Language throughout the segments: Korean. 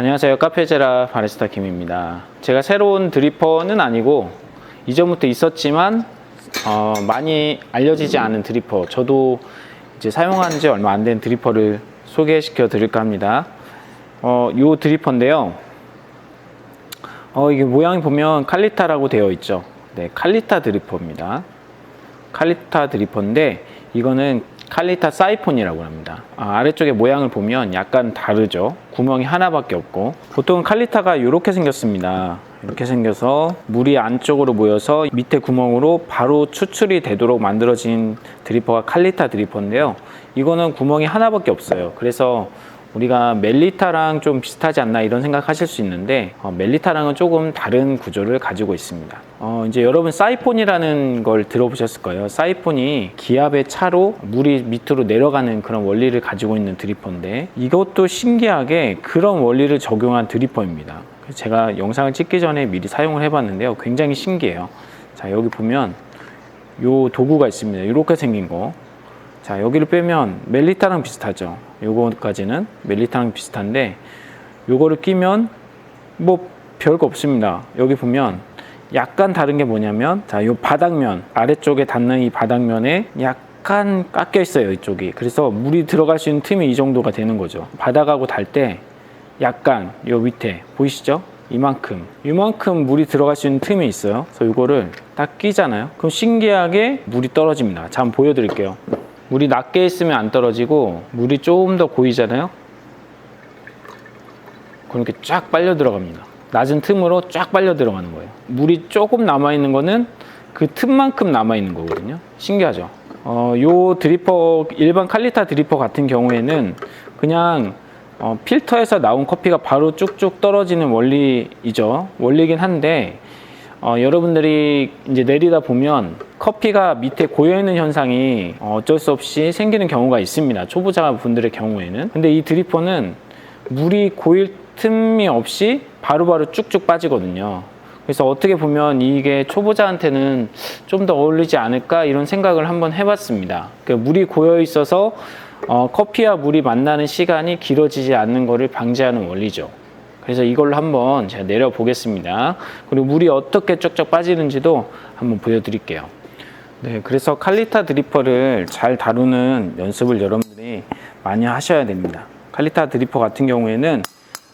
안녕하세요. 카페제라 바리스타 김입니다. 제가 새로운 드리퍼는 아니고 이전부터 있었지만 어, 많이 알려지지 않은 드리퍼. 저도 이제 사용한 지 얼마 안 된 드리퍼를 소개시켜 드릴까 합니다. 어, 요 드리퍼인데요. 어, 이게 모양이 보면 칼리타라고 되어 있죠. 네, 칼리타 드리퍼입니다. 칼리타 드리퍼인데 이거는 칼리타 사이폰이라고 합니다. 아, 아래쪽에 모양을 보면 약간 다르죠. 구멍이 하나밖에 없고 보통 칼리타가 이렇게 생겼습니다. 이렇게 생겨서 물이 안쪽으로 모여서 밑에 구멍으로 바로 추출이 되도록 만들어진 드리퍼가 칼리타 드리퍼인데요. 이거는 구멍이 하나밖에 없어요. 그래서 우리가 멜리타랑 좀 비슷하지 않나 이런 생각하실 수 있는데 어, 멜리타랑은 조금 다른 구조를 가지고 있습니다. 어, 이제 여러분 사이폰이라는 걸 들어보셨을 거예요. 사이폰이 기압의 차로 물이 밑으로 내려가는 그런 원리를 가지고 있는 드리퍼인데 이것도 신기하게 그런 원리를 적용한 드리퍼입니다. 제가 영상을 찍기 전에 미리 사용을 해봤는데요. 굉장히 신기해요. 자 여기 보면 요 도구가 있습니다. 이렇게 생긴 거. 자 여기를 빼면 멜리타랑 비슷하죠. 요거까지는 멜리타랑 비슷한데 요거를 끼면 뭐 별거 없습니다. 여기 보면 약간 다른 게 뭐냐면 자요 바닥면 아래쪽에 닿는 이 바닥면에 약간 깎여 있어요 이쪽이. 그래서 물이 들어갈 수 있는 틈이 이 정도가 되는 거죠. 바닥하고 닿을 때 약간 요 밑에 보이시죠? 이만큼. 이만큼 물이 들어갈 수 있는 틈이 있어요. 그래서 이거를 딱 끼잖아요. 그럼 신기하게 물이 떨어집니다. 자 한번 보여드릴게요 물이 낮게 있으면 안 떨어지고 물이 조금 더 고이잖아요. 그렇게 쫙 빨려 들어갑니다. 낮은 틈으로 쫙 빨려 들어가는 거예요. 물이 조금 남아 있는 거는 그 틈만큼 남아 있는 거거든요. 신기하죠? 어, 요 드리퍼 일반 칼리타 드리퍼 같은 경우에는 그냥 어, 필터에서 나온 커피가 바로 쭉쭉 떨어지는 원리이죠. 원리긴 한데 어, 여러분들이 이제 내리다 보면 커피가 밑에 고여 있는 현상이 어쩔 수 없이 생기는 경우가 있습니다. 초보자 분들의 경우에는. 근데 이 드리퍼는 물이 고일 틈이 없이 바로바로 쭉쭉 빠지거든요. 그래서 어떻게 보면 이게 초보자한테는 좀 더 어울리지 않을까 이런 생각을 한번 해봤습니다. 그 물이 고여 있어서 어, 커피와 물이 만나는 시간이 길어지지 않는 것을 방지하는 원리죠. 그래서 이걸로 한번 제가 내려 보겠습니다. 그리고 물이 어떻게 쩍쩍 빠지는지도 한번 보여드릴게요. 네, 그래서 칼리타 드리퍼를 잘 다루는 연습을 여러분들이 많이 하셔야 됩니다. 칼리타 드리퍼 같은 경우에는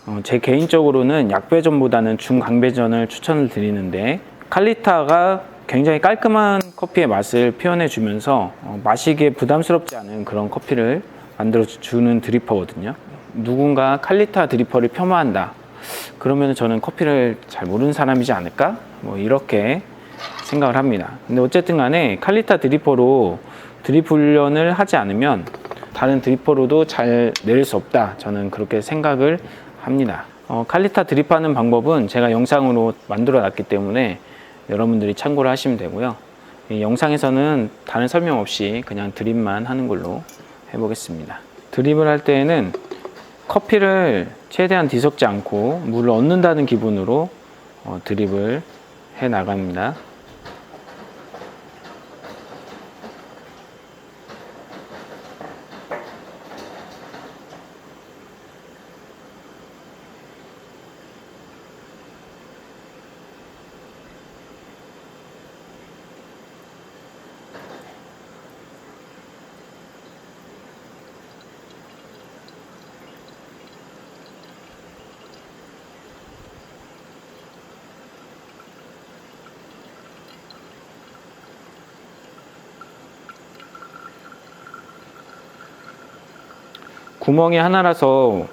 어, 제 개인적으로는 약배전보다는 중강배전을 추천을 드리는데 칼리타가 굉장히 깔끔한 커피의 맛을 표현해 주면서 어, 마시기에 부담스럽지 않은 그런 커피를 만들어 주는 드리퍼거든요. 누군가 칼리타 드리퍼를 폄하한다. 그러면 저는 커피를 잘 모르는 사람이지 않을까? 뭐 이렇게 생각을 합니다. 근데 어쨌든 간에 칼리타 드리퍼로 드립 훈련을 하지 않으면 다른 드리퍼로도 잘 내릴 수 없다. 저는 그렇게 생각을 합니다. 어, 칼리타 드립하는 방법은 제가 영상으로 만들어 놨기 때문에 여러분들이 참고를 하시면 되고요. 이 영상에서는 다른 설명 없이 그냥 드립만 하는 걸로 해보겠습니다. 드립을 할 때에는 커피를 최대한 뒤섞지 않고 물을 얻는다는 기분으로 어, 드립을 해 나갑니다. 구멍이 하나라서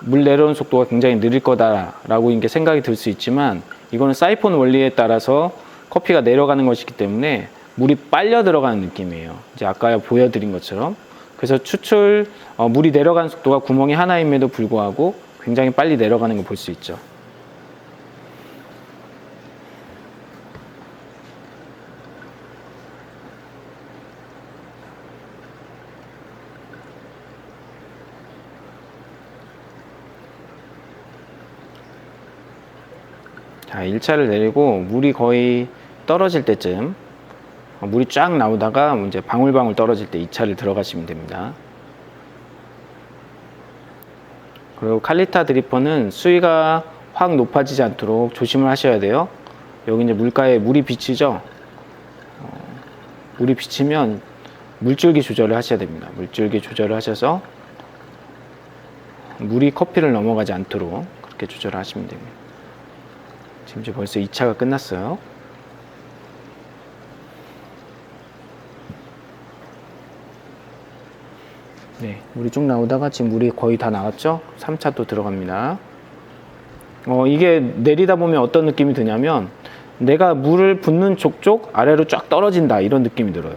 물 내려오는 속도가 굉장히 느릴 거다라고 이게 생각이 들 수 있지만 이거는 사이폰 원리에 따라서 커피가 내려가는 것이기 때문에 물이 빨려 들어가는 느낌이에요. 이제 아까 보여드린 것처럼 그래서 추출 어, 물이 내려가는 속도가 구멍이 하나임에도 불구하고 굉장히 빨리 내려가는 걸 볼 수 있죠. 자, 1차를 내리고 물이 거의 떨어질 때쯤 어, 물이 쫙 나오다가 이제 방울방울 떨어질 때 2차를 들어가시면 됩니다. 그리고 칼리타 드리퍼는 수위가 확 높아지지 않도록 조심을 하셔야 돼요. 여기 이제 물가에 물이 비치죠. 어, 물이 비치면 물줄기 조절을 하셔야 됩니다. 물줄기 조절을 하셔서 물이 커피를 넘어가지 않도록 그렇게 조절을 하시면 됩니다. 지금 이제 벌써 2차가 끝났어요. 네, 물이 쭉 나오다가 지금 물이 거의 다 나왔죠? 3차 또 들어갑니다. 어, 이게 내리다 보면 어떤 느낌이 드냐면 내가 물을 붓는 족족 아래로 쫙 떨어진다 이런 느낌이 들어요.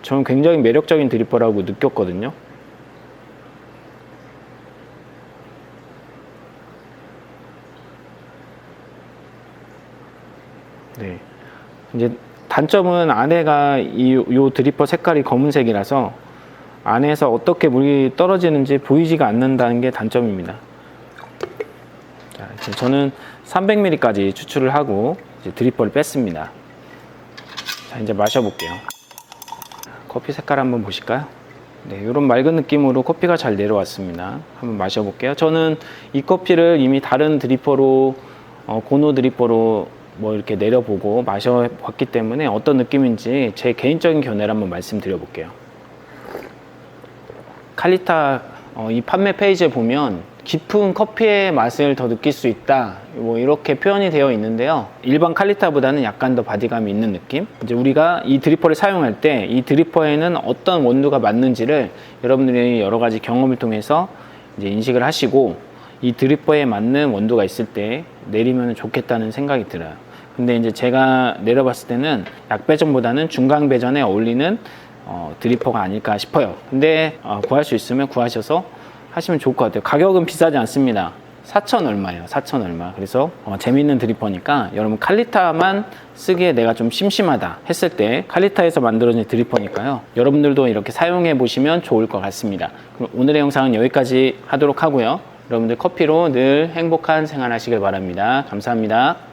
저는 굉장히 매력적인 드리퍼라고 느꼈거든요. 네. 이제 단점은 안에가 이 요 드리퍼 색깔이 검은색이라서 안에서 어떻게 물이 떨어지는지 보이지가 않는다는 게 단점입니다. 자, 이제 저는 300ml까지 추출을 하고 이제 드리퍼를 뺐습니다. 자, 이제 마셔볼게요. 커피 색깔 한번 보실까요? 네, 이런 맑은 느낌으로 커피가 잘 내려왔습니다. 한번 마셔볼게요. 저는 이 커피를 이미 다른 드리퍼로 어, 고노 드리퍼로 뭐 이렇게 내려보고 마셔봤기 때문에 어떤 느낌인지 제 개인적인 견해를 한번 말씀드려볼게요. 칼리타 어, 이 판매 페이지에 보면 깊은 커피의 맛을 더 느낄 수 있다. 뭐 이렇게 표현이 되어 있는데요. 일반 칼리타보다는 약간 더 바디감이 있는 느낌. 이제 우리가 이 드리퍼를 사용할 때 이 드리퍼에는 어떤 원두가 맞는지를 여러분들이 여러 가지 경험을 통해서 이제 인식을 하시고 이 드리퍼에 맞는 원두가 있을 때 내리면 좋겠다는 생각이 들어요. 근데 이제 제가 내려봤을 때는 약배전보다는 중강배전에 어울리는 어, 드리퍼가 아닐까 싶어요. 근데 어, 구할 수 있으면 구하셔서 하시면 좋을 것 같아요. 가격은 비싸지 않습니다. 4천 얼마예요. 4천 얼마. 그래서 어, 재미있는 드리퍼니까 여러분 칼리타만 쓰기에 내가 좀 심심하다 했을 때 칼리타에서 만들어진 드리퍼니까요. 여러분들도 이렇게 사용해 보시면 좋을 것 같습니다. 그럼 오늘의 영상은 여기까지 하도록 하고요. 여러분들 커피로 늘 행복한 생활 하시길 바랍니다. 감사합니다.